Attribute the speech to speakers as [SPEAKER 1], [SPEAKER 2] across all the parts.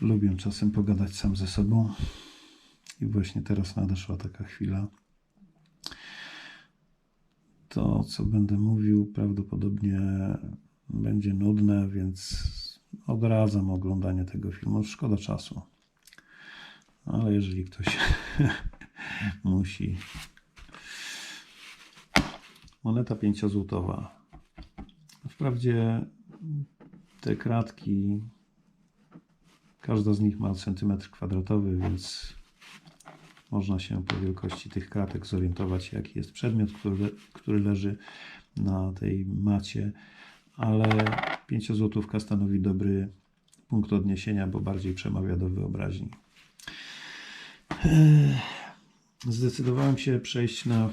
[SPEAKER 1] Lubię czasem pogadać sam ze sobą. I właśnie teraz nadeszła taka chwila. To, co będę mówił, prawdopodobnie będzie nudne, więc odradzam oglądanie tego filmu. Szkoda czasu. Ale jeżeli ktoś musi. Moneta 5-złotowa. Wprawdzie te kratki, każda z nich ma centymetr kwadratowy, więc można się po wielkości tych kratek zorientować, jaki jest przedmiot, który, który leży na tej macie, ale 5-złotówka stanowi dobry punkt odniesienia, bo bardziej przemawia do wyobraźni. Zdecydowałem się przejść na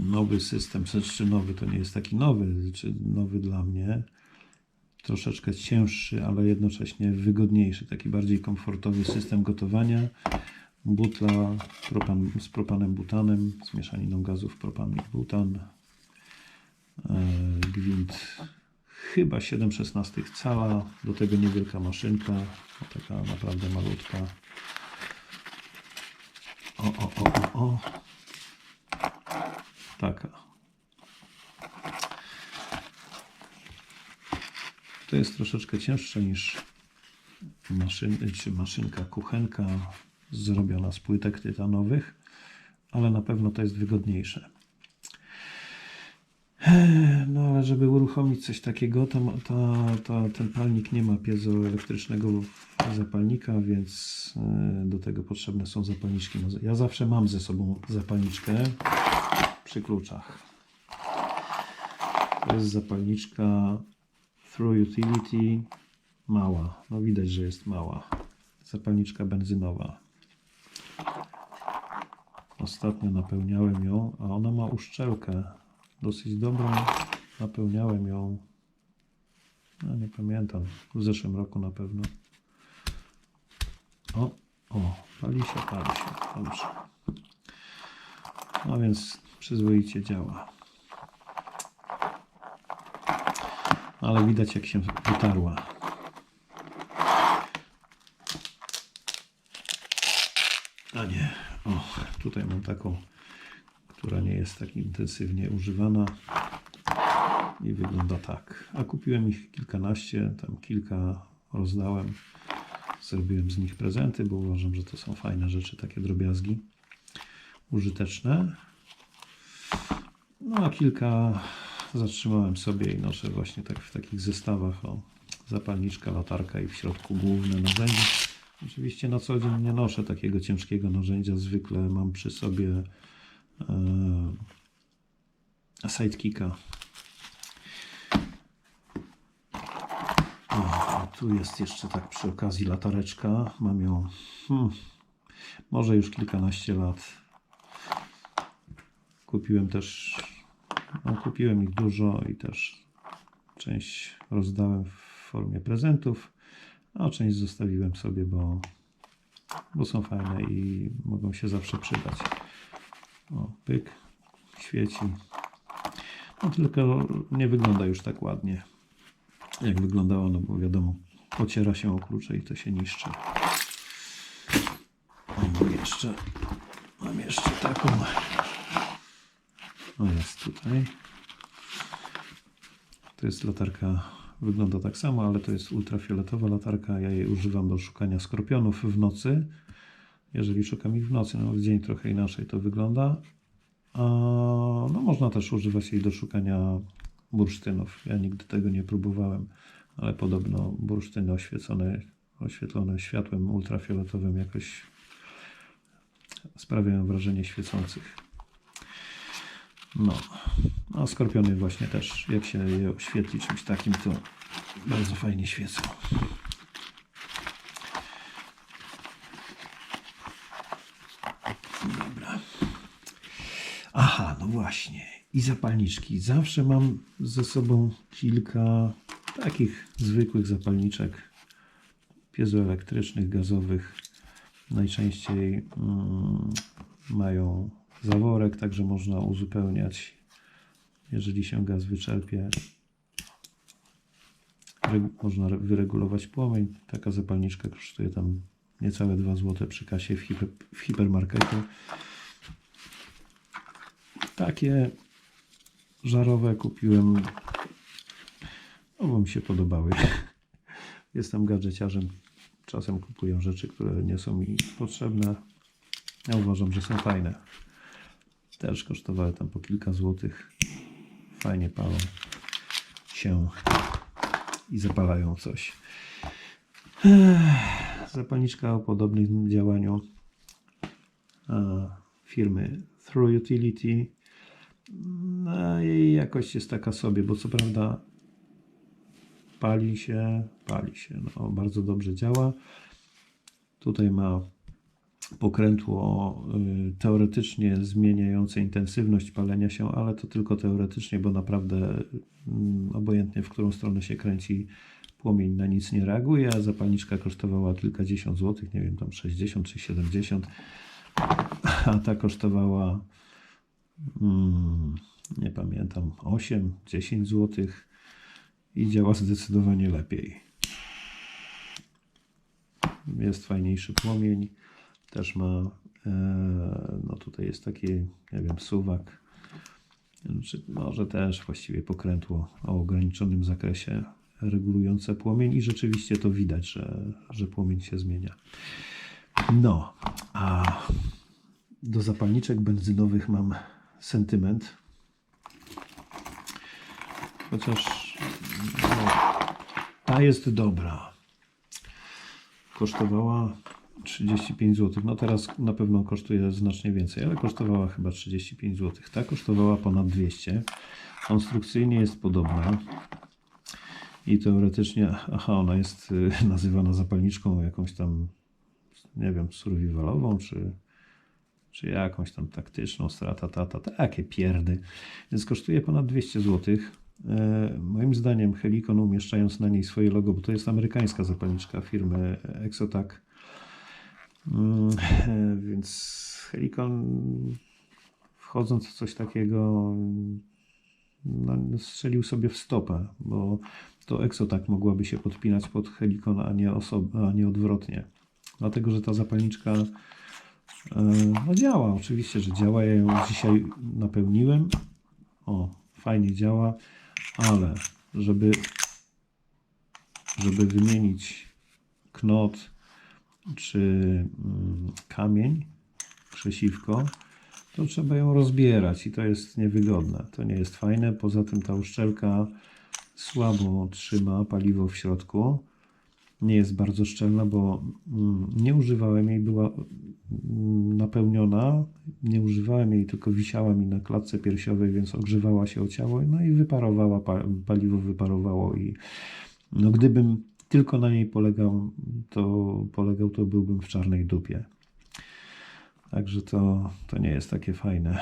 [SPEAKER 1] nowy system, znaczy nowy to nie jest taki nowy, czy nowy dla mnie, troszeczkę cięższy, ale jednocześnie wygodniejszy, taki bardziej komfortowy system gotowania. Butla propan, z propanem butanem, z mieszaniną gazów propan i butan. E, gwint chyba 7,16 cala, do tego niewielka maszynka, taka naprawdę malutka. O, o, o, o, o. Taka. To jest troszeczkę cięższe niż maszyn, czy maszynka kuchenka zrobiona z płytek tytanowych, ale na pewno to jest wygodniejsze. No ale żeby uruchomić coś takiego, ten palnik nie ma piezoelektrycznego zapalnika, więc e, do tego potrzebne są zapalniczki. No, Ja zawsze mam ze sobą zapalniczkę przy kluczach. To jest zapalniczka Through Utility mała. No widać, że jest mała. Zapalniczka benzynowa. Ostatnio napełniałem ją, a ona ma uszczelkę dosyć dobrą. Napełniałem ją, no nie pamiętam, w zeszłym roku na pewno. O, o, pali się, pali się. Dobrze. No więc przyzwoicie działa. Ale widać jak się wytarła. A nie, o, tutaj mam taką, która nie jest tak intensywnie używana i wygląda tak. A kupiłem ich kilkanaście, tam kilka rozdałem. Zrobiłem z nich prezenty, bo uważam, że to są fajne rzeczy, takie drobiazgi użyteczne. No a kilka zatrzymałem sobie i noszę właśnie tak w takich zestawach. O, zapalniczka, latarka i w środku główne narzędzie. Oczywiście na co dzień nie noszę takiego ciężkiego narzędzia. Zwykle mam przy sobie e, sidekicka. O, tu jest jeszcze tak przy okazji latareczka. Mam ją hmm, może już kilkanaście lat. Kupiłem też, no, kupiłem ich dużo i też część rozdałem w formie prezentów, a część zostawiłem sobie, bo, bo są fajne i mogą się zawsze przydać. O, pyk, świeci. No tylko nie wygląda już tak ładnie, jak wyglądało, no bo wiadomo, pociera się o klucze i to się niszczy. Mam jeszcze, mam jeszcze taką. O, jest tutaj. To jest latarka, wygląda tak samo, ale to jest ultrafioletowa latarka. Ja jej używam do szukania skorpionów w nocy. Jeżeli szukam ich w nocy, no w dzień trochę inaczej to wygląda. A, no można też używać jej do szukania bursztynów. Ja nigdy tego nie próbowałem, ale podobno bursztyny oświecone, oświetlone światłem ultrafioletowym jakoś sprawiają wrażenie świecących. No, a skorpiony właśnie też, jak się je oświetli czymś takim, to bardzo fajnie świecą. Dobra. Aha, no właśnie. I zapalniczki. Zawsze mam ze sobą kilka takich zwykłych zapalniczek piezoelektrycznych, gazowych. Najczęściej mm, mają zaworek, także można uzupełniać, jeżeli się gaz wyczerpie. Można re- wyregulować płomień. Taka zapalniczka kosztuje tam niecałe 2 zł przy kasie w, hiper, w. Takie żarowe kupiłem, no bo mi się podobały. Jestem gadżeciarzem. Czasem kupuję rzeczy, które nie są mi potrzebne. Ja uważam, że są fajne. Też kosztowały tam po kilka złotych. Fajnie palą się i zapalają coś. Zapalniczka o podobnym działaniu e, firmy Through Utility. No, jej jakość jest taka sobie, bo co prawda pali się, pali się. No, bardzo dobrze działa. Tutaj ma pokrętło y, teoretycznie zmieniające intensywność palenia się, ale to tylko teoretycznie, bo naprawdę mm, obojętnie w którą stronę się kręci płomień na nic nie reaguje, a zapalniczka kosztowała kilkadziesiąt złotych, nie wiem, tam 60 czy 70, a ta kosztowała mm, nie pamiętam, 8, 10 złotych i działa zdecydowanie lepiej. Jest fajniejszy płomień. Też ma, e, no tutaj jest taki, nie wiem, suwak. Znaczy, może też właściwie pokrętło o ograniczonym zakresie regulujące płomień i rzeczywiście to widać, że, że płomień się zmienia. No, a do zapalniczek benzynowych mam sentyment. Chociaż no, ta jest dobra. Kosztowała 35 zł. No teraz na pewno kosztuje znacznie więcej, ale kosztowała chyba 35 zł. Ta kosztowała ponad 200. Konstrukcyjnie jest podobna. I teoretycznie, aha, ona jest y, nazywana zapalniczką jakąś tam, nie wiem, survivalową, czy, czy jakąś tam taktyczną, strata, tata, takie pierdy. Więc kosztuje ponad 200 zł. E, moim zdaniem Helikon umieszczając na niej swoje logo, bo to jest amerykańska zapalniczka firmy Exotac, Więc Helikon wchodząc w coś takiego no, strzelił sobie w stopę, bo to Exotac mogłaby się podpinać pod Helikon, a nie, oso- a nie odwrotnie. Dlatego, że ta zapalniczka e, no działa, oczywiście, że działa. Ja ją dzisiaj napełniłem. O, fajnie działa, ale żeby, żeby wymienić knot czy mm, kamień, krzesiwko, to trzeba ją rozbierać i to jest niewygodne. To nie jest fajne. Poza tym ta uszczelka słabo trzyma paliwo w środku. Nie jest bardzo szczelna, bo mm, nie używałem jej, była mm, napełniona. Nie używałem jej, tylko wisiała mi na klatce piersiowej, więc ogrzewała się o ciało, no i wyparowała, pa- paliwo wyparowało i no gdybym tylko na niej polegał, to polegał, to byłbym w czarnej dupie. Także to, to nie jest takie fajne.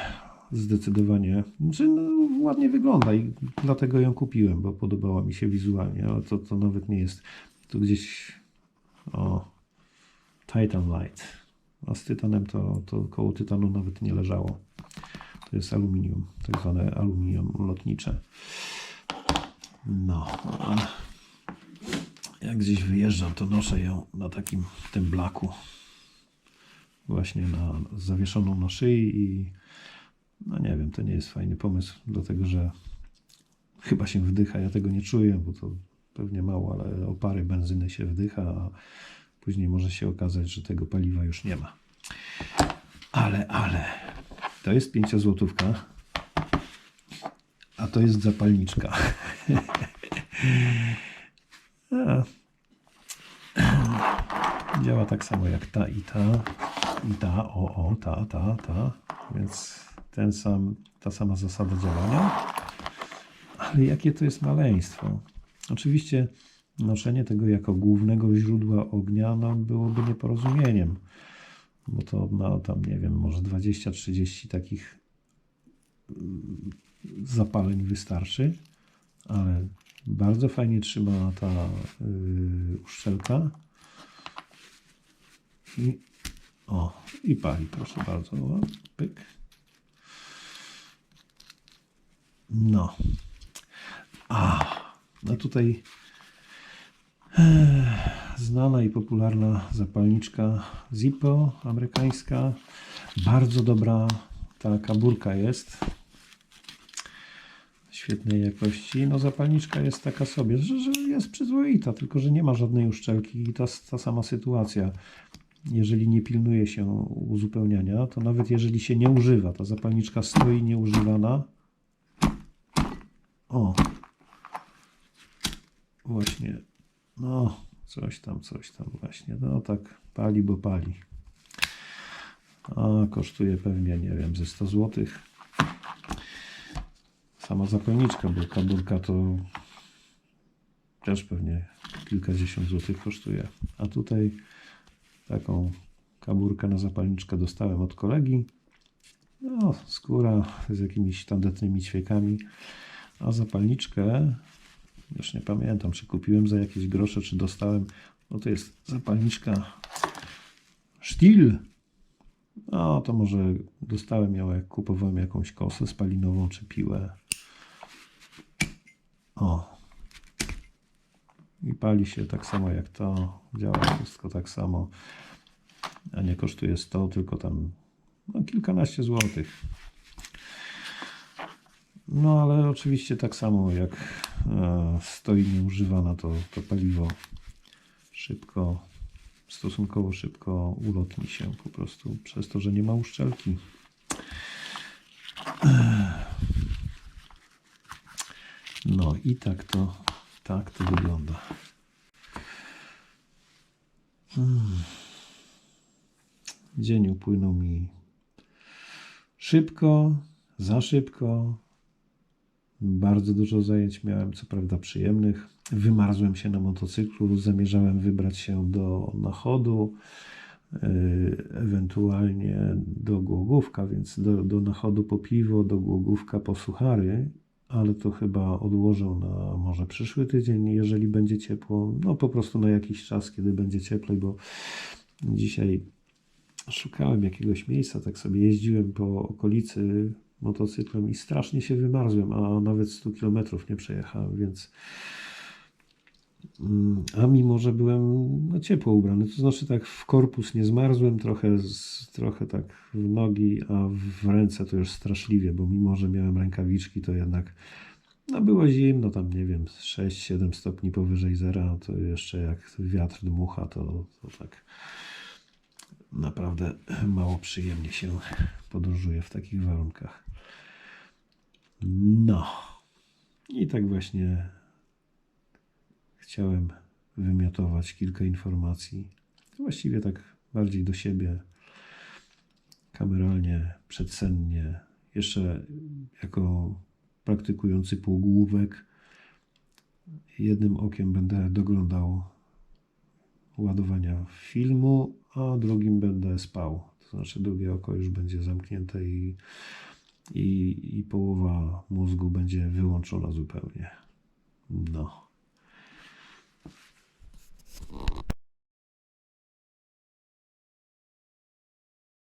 [SPEAKER 1] Zdecydowanie. Znaczy, no, ładnie wygląda i dlatego ją kupiłem, bo podobała mi się wizualnie, ale to, to nawet nie jest. Tu gdzieś o Titan Light. A z tytanem to, to koło tytanu nawet nie leżało. To jest aluminium, tak zwane aluminium lotnicze. No. Jak gdzieś wyjeżdżam, to noszę ją na takim tym blaku właśnie na, zawieszoną na szyi i no nie wiem, to nie jest fajny pomysł, dlatego że chyba się wdycha, ja tego nie czuję, bo to pewnie mało, ale opary benzyny się wdycha, a później może się okazać, że tego paliwa już nie ma. Ale, ale, to jest pięciozłotówka, a to jest zapalniczka. a, Działa tak samo jak ta i ta. I ta, o, o, ta, ta, ta. Więc ten sam, ta sama zasada działania. Ale jakie to jest maleństwo. Oczywiście noszenie tego jako głównego źródła ognia no, byłoby nieporozumieniem. Bo to no, tam, nie wiem, może 20-30 takich mm, zapaleń wystarczy. Ale bardzo fajnie trzyma ta yy, uszczelka. I, o, i pali, proszę bardzo. O, pyk. No. A, no tutaj Znana i popularna zapalniczka Zippo amerykańska. Bardzo dobra ta kaburka jest. Świetnej jakości. No zapalniczka jest taka sobie, że, że jest przyzwoita, tylko że nie ma żadnej uszczelki i ta, ta sama sytuacja. Jeżeli nie pilnuje się uzupełniania, to nawet jeżeli się nie używa, ta zapalniczka stoi nieużywana. O, właśnie, no, coś tam, coś tam właśnie, no tak, pali, bo pali. A kosztuje pewnie, nie wiem, ze 100 zł. Sama zapalniczka, bo kaburka to też pewnie kilkadziesiąt złotych kosztuje. A tutaj taką kaburkę na zapalniczkę dostałem od kolegi. No, skóra z jakimiś tandetnymi ćwiekami. A zapalniczkę, już nie pamiętam, czy kupiłem za jakieś grosze, czy dostałem. No to jest zapalniczka Stihl. No to może dostałem ją, jak kupowałem jakąś kosę spalinową, czy piłę. O. I pali się tak samo jak to. Działa wszystko tak samo. A nie kosztuje 100, tylko tam no, kilkanaście złotych. No ale oczywiście tak samo jak e, stoi nieużywana, to, to paliwo szybko, stosunkowo szybko ulotni się po prostu przez to, że nie ma uszczelki. No i tak to, tak to wygląda. Hmm. Dzień upłynął mi szybko, za szybko. Bardzo dużo zajęć miałem, co prawda przyjemnych. Wymarzłem się na motocyklu, zamierzałem wybrać się do Nachodu, yy, ewentualnie do Głogówka, więc do, do Nachodu po piwo, do Głogówka po suchary, ale to chyba odłożę na może przyszły tydzień, jeżeli będzie ciepło, no po prostu na jakiś czas, kiedy będzie cieplej, bo dzisiaj szukałem jakiegoś miejsca, tak sobie jeździłem po okolicy motocyklem i strasznie się wymarzłem, a nawet 100 km nie przejechałem, więc a mimo, że byłem no, ciepło ubrany, to znaczy tak w korpus nie zmarzłem, trochę, z, trochę tak w nogi, a w ręce to już straszliwie, bo mimo, że miałem rękawiczki, to jednak no było zimno, tam nie wiem, 6-7 stopni powyżej zera, to jeszcze jak wiatr dmucha, to, to tak naprawdę mało przyjemnie się podróżuje w takich warunkach. No. I tak właśnie chciałem wymiotować kilka informacji. Właściwie tak bardziej do siebie, kameralnie, przedsennie. Jeszcze jako praktykujący półgłówek jednym okiem będę doglądał ładowania filmu, a drugim będę spał. To znaczy drugie oko już będzie zamknięte i, i, i połowa mózgu będzie wyłączona zupełnie. No.